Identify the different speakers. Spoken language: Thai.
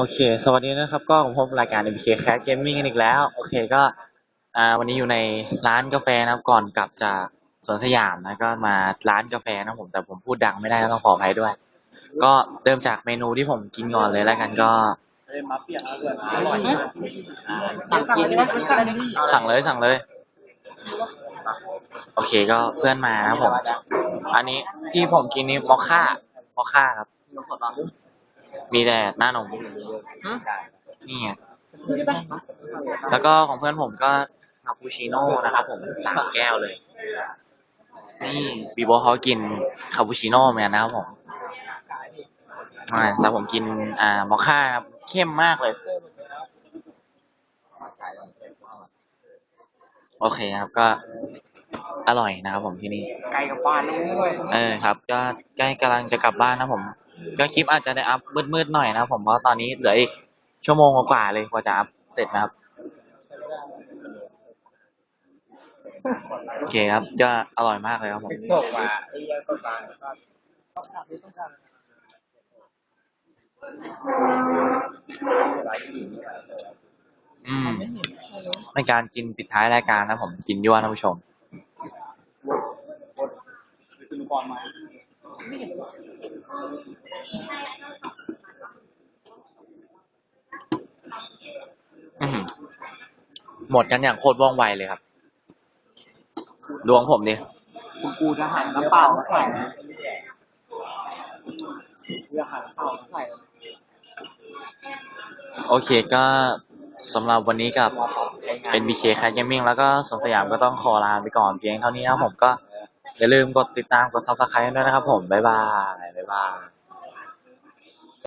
Speaker 1: โอเค สวัสดีนะครับ ก็ผมพบรายการ MK Cat Gaming กันอีกแล้ว โอเคก็อ่าวันนี้อยู่ในร้านกาแฟนะครับ ก่อนกลับจากสวนสยามนะก็มาร้านกาแฟนะผม แต่ผมพูดดังไม่ได้ก็ต้องขออภัยด้วย ก็เริ่มจากเมนูที่ผมกินก่อนเลยแล้วกันก็
Speaker 2: สั่งกินได้สั่ง
Speaker 1: เลยสั่งเลย โอเคก็เพื่อนมานะครับผม อันนี้ที่ผมกินนี่มอคค่ามอคค่าครับ มีแต่หน้านม นี่ไงแล้วก็ของเพื่อนผมก็คาปูชิโน่นะครับผมสามแก้วเลย นี่บีโบเขากินคาปูชิโน่เหมือนกันนะครับผมอ่าแล้วผมกินอ่ามอคค่าครับเข้มมากเลย โอเคครับก็อร่อยนะครับผมที่นี่
Speaker 3: ไกลกับบ้านด้วย
Speaker 1: เออครับ ก็ใกล้กำลังจะกลับบ้านนะผม ก็คลิปอาจจะได้อัพมืดๆหน่อยนะครับผมเพราะตอนนี้เหลืออีกชั่วโมงกว่าๆเลยกว่าจะอัพเสร็จนะครับโอเคครับก็อร่อยมากเลยครับผม
Speaker 3: ส่งมาไอ้เหี้ยก็ตายหลายอีก
Speaker 1: อืมเป็นการกินปิดท้ายรายการนะผมกินยั่วท่านผู้ชม
Speaker 3: คุณกรมา
Speaker 1: อื้อหือ หมดกันอย่างโคตรว่องไวเลยครับ ดวงผมดิ
Speaker 3: คุณกูจะหันน้ำเปล่ามาใส่จะหันน้ำเปล่ามาใส่
Speaker 1: โอเคก็สำหรับวันนี้กับเป็น BK Cat Gaming แล้วก็สวนสยามก็ต้องขอลาไปก่อนเพียงเท่านี้นะครับผมก็อย่าลืมกดติดตามกด subscribe ด้วยนะครับผม บ๊ายบาย บ๊ายบาย